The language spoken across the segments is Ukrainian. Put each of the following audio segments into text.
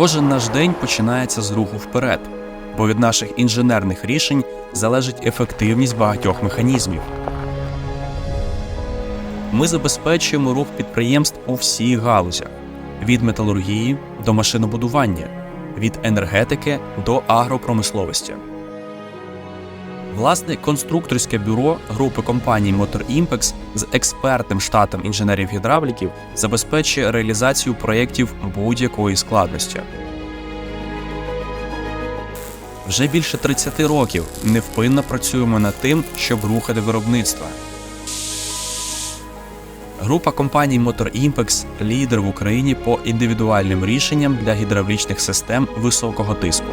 Кожен наш день починається з руху вперед, бо від наших інженерних рішень залежить ефективність багатьох механізмів. Ми забезпечуємо рух підприємств у всіх галузях від металургії до машинобудування, від енергетики до агропромисловості. Власне, конструкторське бюро групи компаній Motor Impex з експертним штатом інженерів-гідравліків забезпечує реалізацію проєктів будь-якої складності. Вже більше 30 років невпинно працюємо над тим, щоб рухати виробництво. Група компаній Motor Impex – лідер в Україні по індивідуальним рішенням для гідравлічних систем високого тиску.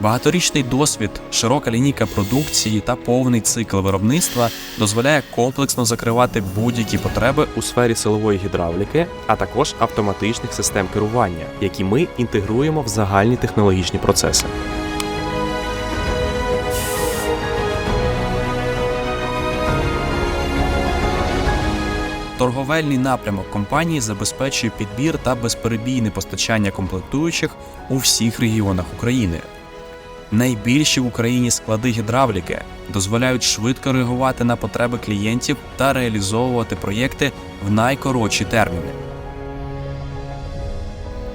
Багаторічний досвід, широка лінійка продукції та повний цикл виробництва дозволяє комплексно закривати будь-які потреби у сфері силової гідравліки, а також автоматичних систем керування, які ми інтегруємо в загальні технологічні процеси. Торговельний напрямок компанії забезпечує підбір та безперебійне постачання комплектуючих у всіх регіонах України. Найбільші в Україні склади гідравліки дозволяють швидко реагувати на потреби клієнтів та реалізовувати проєкти в найкоротші терміни.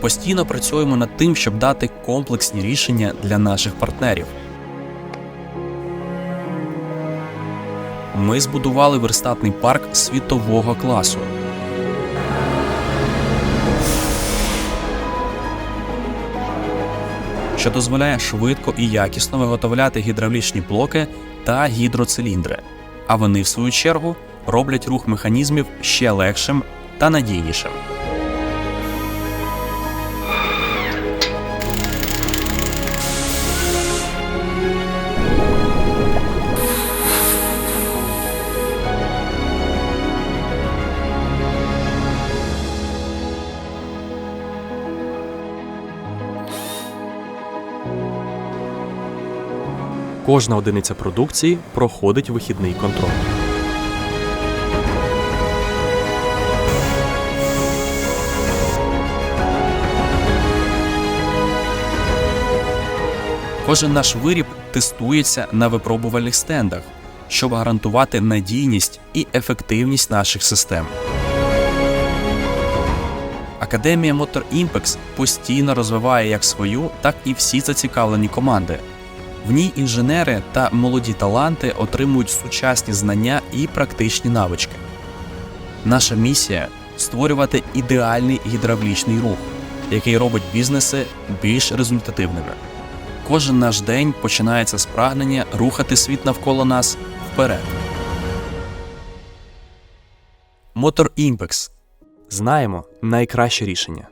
Постійно працюємо над тим, щоб дати комплексні рішення для наших партнерів. Ми збудували верстатний парк світового класу. Що дозволяє швидко і якісно виготовляти гідравлічні блоки та гідроциліндри, а вони, в свою чергу, роблять рух механізмів ще легшим та надійнішим. Кожна одиниця продукції проходить вихідний контроль. Кожен наш виріб тестується на випробувальних стендах, щоб гарантувати надійність і ефективність наших систем. Академія Motor Impex постійно розвиває як свою, так і всі зацікавлені команди. В ній інженери та молоді таланти отримують сучасні знання і практичні навички. Наша місія створювати ідеальний гідравлічний рух, який робить бізнеси більш результативними. Кожен наш день починається з прагнення рухати світ навколо нас вперед. Motor Impex Знаємо найкраще рішення.